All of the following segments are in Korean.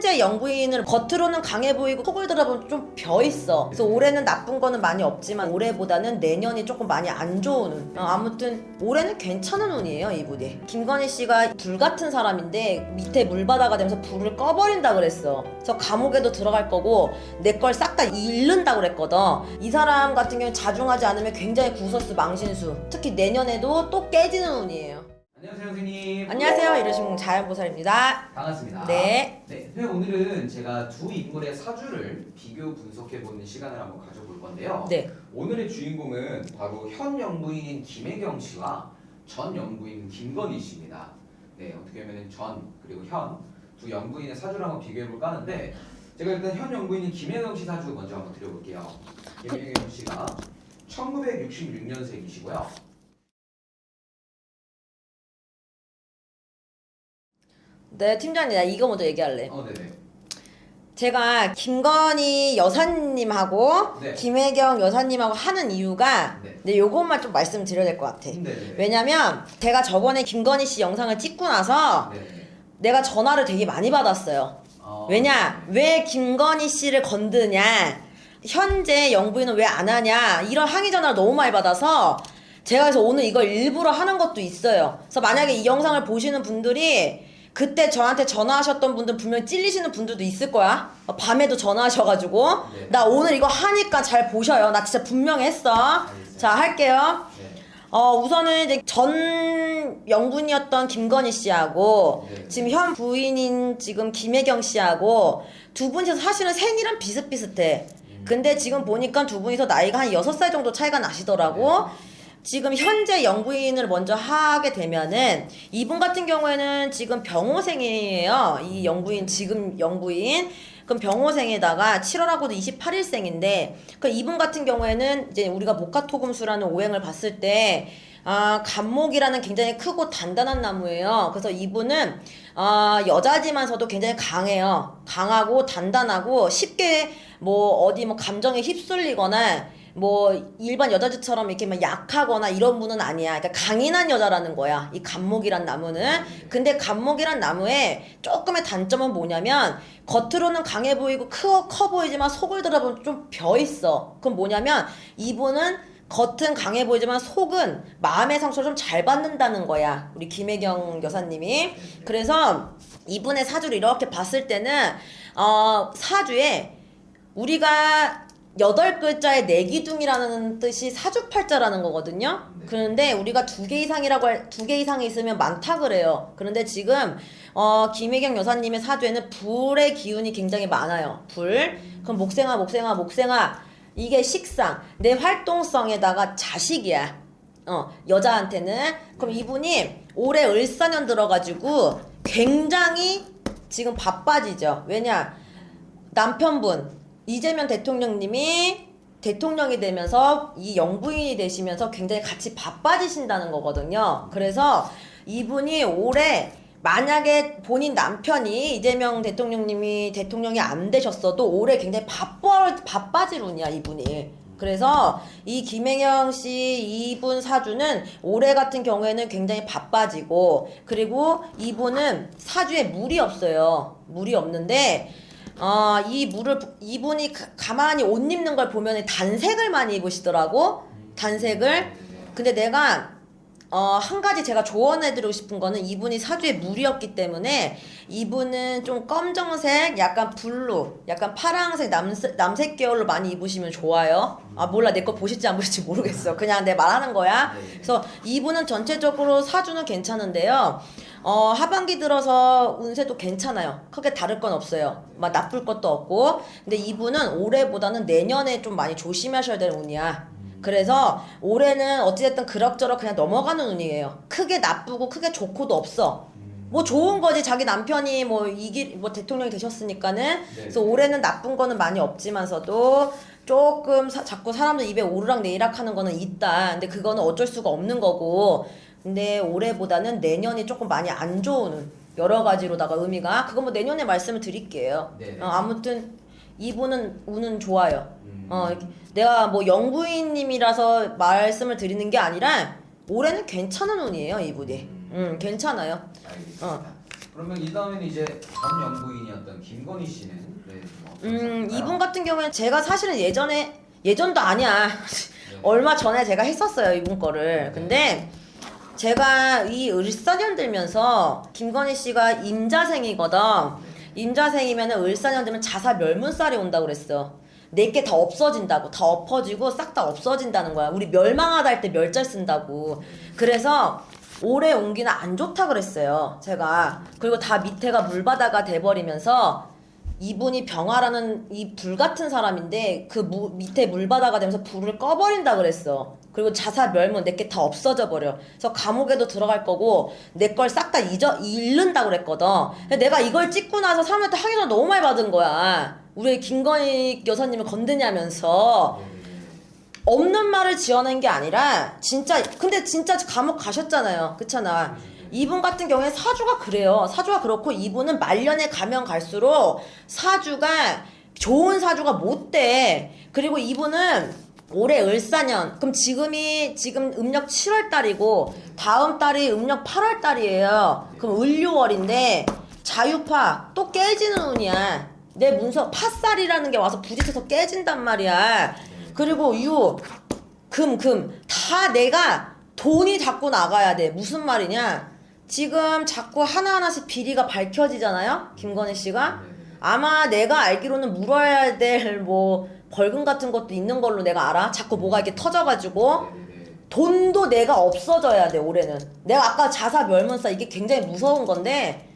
현재 영부인을 겉으로는 강해 보이고 속을 들어보면 좀 벼 있어. 그래서 올해는 나쁜 거는 많이 없지만 올해보다는 내년이 조금 많이 안 좋은 운. 어, 아무튼 올해는 괜찮은 운이에요 이분이. 김건희 씨가 불 같은 사람인데 밑에 물바다가 되면서 불을 꺼버린다 그랬어. 그래서 감옥에도 들어갈 거고 내 걸 싹 다 잃는다 그랬거든. 이 사람 같은 경우는 자중하지 않으면 굉장히 구설수 망신수. 특히 내년에도 또 깨지는 운이에요. 안녕하세요 선생님. 안녕하세요 이러시면 자연보살입니다. 반갑습니다. 네. 네, 선생님 오늘은 제가 두 인물의 사주를 비교 분석해 보는 시간을 한번 가져볼 건데요. 네. 오늘의 주인공은 바로 현 영부인인 김혜경 씨와 전 영부인 김건희 씨입니다. 네, 어떻게 보면 전 그리고 현두 영부인의 사주를 한번 비교해 볼까 하는데 제가 일단 현 영부인인 김혜경 씨 사주 먼저 한번 드려볼게요. 김혜경 씨가 1966년생이시고요. 네 팀장님 나 이거 먼저 얘기할래. 어, 네네. 제가 김건희 여사님하고 네. 김혜경 여사님하고 하는 이유가 네. 근데 요것만 좀 말씀드려야 될 것 같아. 네네. 왜냐면 제가 저번에 김건희 씨 영상을 찍고 나서 네네. 내가 전화를 되게 많이 받았어요. 어, 왜냐? 왜 김건희 씨를 건드냐? 현재 영부인은 왜 안 하냐? 이런 항의 전화를 너무 많이 받아서 제가 그래서 오늘 이걸 일부러 하는 것도 있어요. 그래서 만약에 이 영상을 보시는 분들이 그때 저한테 전화하셨던 분들 분명 찔리시는 분들도 있을 거야. 어, 밤에도 전화하셔가지고 네. 나 오늘 이거 하니까 잘 보셔요. 나 진짜 분명히 했어. 알겠어요. 자 할게요. 네. 어 우선은 이제 전 영분이었던 김건희 씨하고 네. 지금 현 부인인 지금 김혜경 씨하고 두 분이서 사실은 생일은 비슷비슷해. 음. 근데 지금 보니까 두 분이서 나이가 한 여섯 살 정도 차이가 나시더라고. 지금 현재 영부인을 먼저 하게 되면은 이분 같은 경우에는 지금 병호생이에요. 이 영부인 지금 영부인. 그럼 병호생에다가 7월하고도 28일생인데 그 이분 같은 경우에는 이제 우리가 목화토금수라는 오행을 봤을 때 아, 감목이라는 굉장히 크고 단단한 나무예요. 그래서 이분은 아, 여자지만서도 굉장히 강해요. 강하고 단단하고 쉽게 뭐 어디 뭐 감정에 휩쓸리거나 뭐 일반 여자들처럼 이렇게 막 약하거나 이런 분은 아니야. 그러니까 강인한 여자라는 거야. 이 감목이란 나무는. 근데 감목이란 나무의 조금의 단점은 뭐냐면 겉으로는 강해 보이고 커, 커 보이지만 속을 들어보면 좀 벼 있어. 그럼 뭐냐면 이분은 겉은 강해 보이지만 속은 마음의 상처를 좀 잘 받는다는 거야. 우리 김혜경 여사님이. 그래서 이분의 사주를 이렇게 봤을 때는 어, 사주에 우리가 여덟 글자의 내기둥이라는 뜻이 사주팔자라는 거거든요. 네. 그런데 우리가 두 개 이상이라고 할, 두개 이상이 있으면 많다 그래요. 그런데 지금, 어, 김혜경 여사님의 사주에는 불의 기운이 굉장히 많아요. 불. 그럼 목생아, 목생아, 목생아. 이게 식상. 내 활동성에다가 자식이야. 어, 여자한테는. 그럼 이분이 올해 을사년 들어가지고 굉장히 지금 바빠지죠. 왜냐? 남편분 이재명 대통령님이 대통령이 되면서 이 영부인이 되시면서 굉장히 같이 바빠지신다는 거거든요. 그래서 이분이 올해 만약에 본인 남편이 이재명 대통령님이 대통령이 안 되셨어도 올해 굉장히 바빠 바빠질 운이야 이분이. 그래서 이 김혜경 씨 이분 사주는 올해 같은 경우에는 굉장히 바빠지고 그리고 이분은 사주에 물이 없어요. 물이 없는데 어, 이 물을 부- 이분이 가, 가만히 옷 입는 걸 보면 단색을 많이 입으시더라고. 단색을. 근데 내가 어, 한 가지 제가 조언해드리고 싶은 거는 이분이 사주에 물이었기 때문에 이분은 좀 검정색, 약간 블루, 약간 파랑색, 남색, 남색 계열로 많이 입으시면 좋아요. 아, 몰라. 내 거 보실지 안 보실지 모르겠어. 그냥 내 말하는 거야. 네. 그래서 이분은 전체적으로 사주는 괜찮은데요. 어, 하반기 들어서 운세도 괜찮아요. 크게 다를 건 없어요. 막 나쁠 것도 없고. 근데 이분은 올해보다는 내년에 좀 많이 조심하셔야 될 운이야. 그래서 올해는 어찌됐든 그럭저럭 그냥 넘어가는 운이에요. 크게 나쁘고 크게 좋고도 없어. 뭐 좋은 거지 자기 남편이 뭐 이기 뭐 대통령이 되셨으니까는 그래서 올해는 나쁜 거는 많이 없지만서도 조금 사- 자꾸 사람들 입에 오르락 내리락 하는 거는 있다. 근데 그거는 어쩔 수가 없는 거고. 근데 올해보다는 내년이 조금 많이 안 좋은 여러 가지로다가 의미가 그거 뭐 내년에 말씀을 드릴게요. 네네. 어, 아무튼 이분은 운은 좋아요. 음. 어 내가 뭐 영부인님이라서 말씀을 드리는 게 아니라 올해는 괜찮은 운이에요 이분이. 음 괜찮아요. 알겠습니다. 어. 그러면 이 다음에는 이제 전 영부인이었던 김건 김건희 씨는 네, 어떤 음, 사주인가요? 이분 같은 경우에는 제가 사실은 예전에 예전도 아니야. 네. 얼마 전에 제가 했었어요 이분 거를. 근데 제가 이 을사년 들면서 김건희 씨가 임자생이거든. 임자생이면 을사년 되면 자살 멸문살이 온다고 그랬어. 내게 다 없어진다고 다 엎어지고 싹 다 없어진다는 거야. 우리 멸망하다 할 때 멸자 쓴다고. 그래서 올해 온기는 안 좋다 그랬어요. 제가 그리고 다 밑에가 물바다가 돼버리면서 이분이 병화라는 이 불 같은 사람인데 그 무- 밑에 물바다가 되면서 불을 꺼버린다 그랬어. 그리고 자살 멸문 내게 다 없어져 버려. 그래서 감옥에도 들어갈 거고 내 걸 싹 다 잊어 잃는다 그랬거든. 내가 이걸 찍고 나서 사람한테 항의를 너무 많이 받은 거야. 우리 김건희 여사님을 건드냐면서 네. 없는 말을 지어낸 게 아니라 진짜 근데 진짜 감옥 가셨잖아요. 그렇잖아. 이분 같은 경우에 사주가 그래요. 사주가 그렇고 이분은 말년에 가면 갈수록 사주가 좋은 사주가 못 돼. 그리고 이분은 올해 을사년. 그럼 지금이 지금 음력 7월 달이고 다음 달이 음력 8월 달이에요. 그럼 을료월인데 자유파 또 깨지는 운이야. 내 문서 팥살이라는 게 와서 부딪혀서 깨진단 말이야. 그리고 유, 금, 금. 다 내가 돈이 자꾸 나가야 돼. 무슨 말이냐? 지금 자꾸 하나하나씩 비리가 밝혀지잖아요? 김건희 씨가? 아마 내가 알기로는 물어야 될 뭐 벌금 같은 것도 있는 걸로 내가 알아. 자꾸 뭐가 이렇게 터져가지고. 돈도 내가 없어져야 돼, 올해는. 내가 아까 자사 멸문사 이게 굉장히 무서운 건데,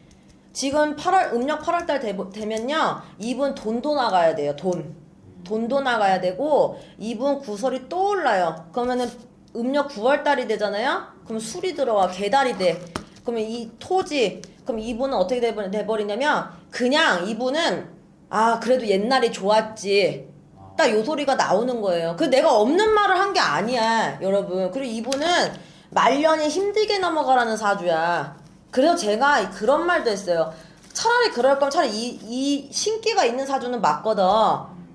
지금 8월, 음력 8월 달 되 면요, 이분 돈도 나가야 돼요, 돈. 돈도 나가야 되고, 이분 구설이 또 올라요. 그러면은 음력 9월 달이 되잖아요? 그럼 술이 들어와, 개달이 돼. 그러면 이 토지, 그럼 이분은 어떻게 돼버- 돼버리냐면, 그냥 이분은, 아, 그래도 옛날이 좋았지. 딱 요 소리가 나오는 거예요. 그 내가 없는 말을 한 게 아니야, 여러분. 그리고 이분은 말년이 힘들게 넘어가라는 사주야. 그래서 제가 그런 말도 했어요. 차라리 그럴 거면 차라리 이, 이 신기가 있는 사주는 맞거든.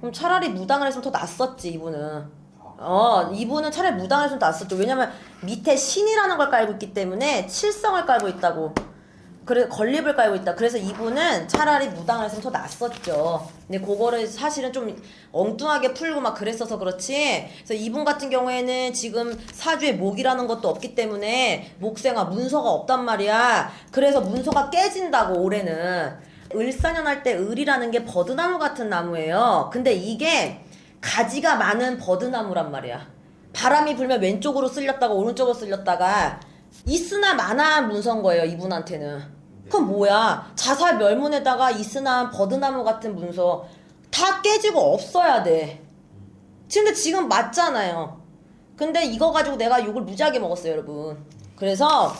그럼 차라리 무당을 했으면 더 낫었지, 이분은. 어, 이분은 차라리 무당을 했으면 더 낫었죠. 왜냐면 밑에 신이라는 걸 깔고 있기 때문에 칠성을 깔고 있다고. 그래 건립을 깔고 있다. 그래서 이분은 차라리 무당을 했으면 더 낫었죠. 근데 그거를 사실은 좀 엉뚱하게 풀고 막 그랬어서 그렇지. 그래서 이분 같은 경우에는 지금 사주에 목이라는 것도 없기 때문에 목생아 문서가 없단 말이야. 그래서 문서가 깨진다고 올해는. 을사년 할 때 을이라는 게 버드나무 같은 나무예요. 근데 이게 가지가 많은 버드나무란 말이야. 바람이 불면 왼쪽으로 쓸렸다가 오른쪽으로 쓸렸다가 있으나 마나한 문서인 거예요 이분한테는 그럼 뭐야? 자살 멸문에다가 있으나 버드나무 같은 문서 다 깨지고 없어야 돼. 근데 지금 맞잖아요. 근데 이거 가지고 내가 욕을 무지하게 먹었어요 여러분. 그래서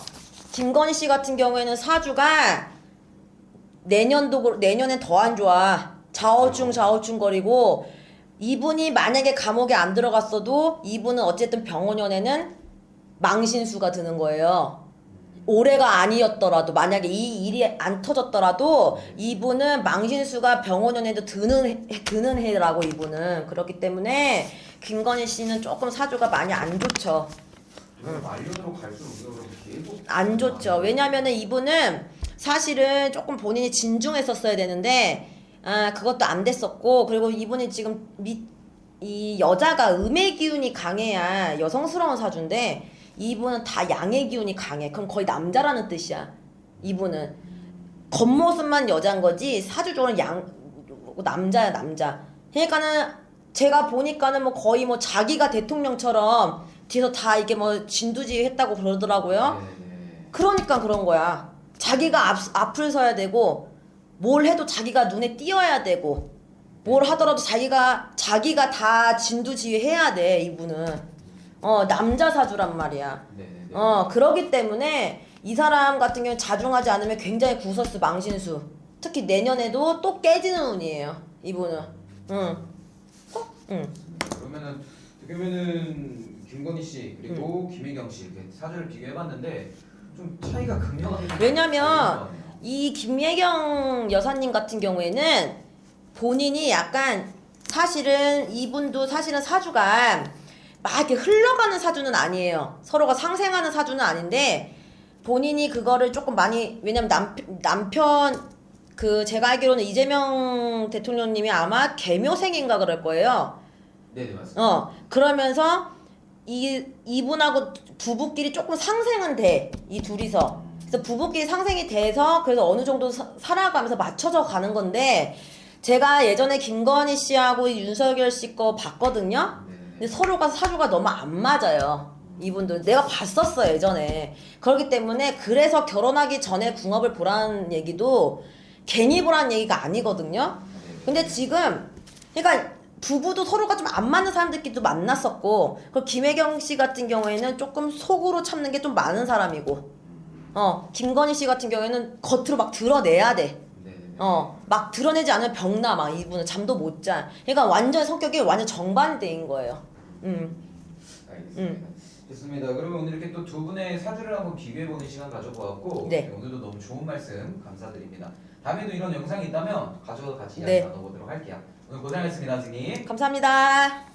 김건희 씨 같은 경우에는 사주가 내년도 내년엔 더 안 좋아. 좌우충 좌우충 거리고 이분이 만약에 감옥에 안 들어갔어도 이분은 어쨌든 병원연에는 망신수가 드는 거예요. 올해가 아니었더라도 만약에 이 일이 안 터졌더라도 이분은 망신수가 병원연에도 드는 해- 드는 해라고 이분은 그렇기 때문에 김건희 씨는 조금 사주가 많이 안 좋죠. 이번에 말년으로 갈수록 우리가 그렇게 계속 안 좋죠. 왜냐면은 이분은 사실은 조금 본인이 진중했었어야 되는데 아 그것도 안 됐었고 그리고 이분이 지금 밑, 이 여자가 음의 기운이 강해야 여성스러운 사주인데 이분은 다 양의 기운이 강해. 그럼 거의 남자라는 뜻이야. 이분은 겉모습만 여자인 거지 사주적으로는 양 남자야 남자. 그러니까는 제가 보니까는 뭐 거의 뭐 자기가 대통령처럼 뒤에서 다 이게 뭐 진두지휘 했다고 그러더라고요. 네, 네. 그러니까 그런 거야. 자기가 앞, 앞을 서야 되고 뭘 해도 자기가 눈에 띄어야 되고 뭘 하더라도 자기가 자기가 다 진두지휘 해야 돼 이분은 어 남자 사주란 말이야. 네, 네, 네. 어 그러기 때문에 이 사람 같은 경우는 자중하지 않으면 굉장히 구설수 망신수 특히 내년에도 또 깨지는 운이에요 이분은 응 어? 응 그러면은 그러면은 김건희 씨 그리고 음. 김혜경 씨 이렇게 사주를 비교해봤는데 좀 차이가 극명하게 좀 왜냐면. 이 김예경 여사님 같은 경우에는 본인이 약간 사실은 이분도 사실은 사주가 막 이렇게 흘러가는 사주는 아니에요. 서로가 상생하는 사주는 아닌데 본인이 그거를 조금 많이 왜냐면 남, 남편 그 제가 알기로는 이재명 대통령님이 아마 개묘생인가 그럴 거예요. 네 네 맞습니다. 어 그러면서 이 이분하고 부부끼리 조금 상생은 돼 이 둘이서 그래서 부부끼리 상생이 돼서 그래서 어느 정도 사- 살아가면서 맞춰져 가는 건데 제가 예전에 김건희 씨하고 이 윤석열 씨 거 봤거든요. 근데 서로가 사주가 너무 안 맞아요. 이분들 내가 봤었어 예전에 그렇기 때문에 그래서 결혼하기 전에 궁합을 보라는 얘기도 괜히 보라는 얘기가 아니거든요. 근데 지금 그러니까 부부도 서로가 좀 안 맞는 사람들끼리도 만났었고 그 김혜경 씨 같은 경우에는 조금 속으로 참는 게 좀 많은 사람이고 어 김건희 씨 같은 경우에는 겉으로 막 드러내야 돼. 네네네. 어막 드러내지 않으면 병나 막 이분은 잠도 못 자. 그러니까 완전 성격이 완전 정반대인 거예요. 음 알겠습니다. 좋습니다. 그러면 오늘 이렇게 또 두 분의 사주를 한번 비교해보는 시간 가져보았고 네. 오늘도 너무 좋은 말씀 감사드립니다. 다음에도 이런 영상이 있다면 가져서 같이 이야기 네. 나눠보도록 할게요. 오늘 고생하셨습니다, 선생님. 감사합니다.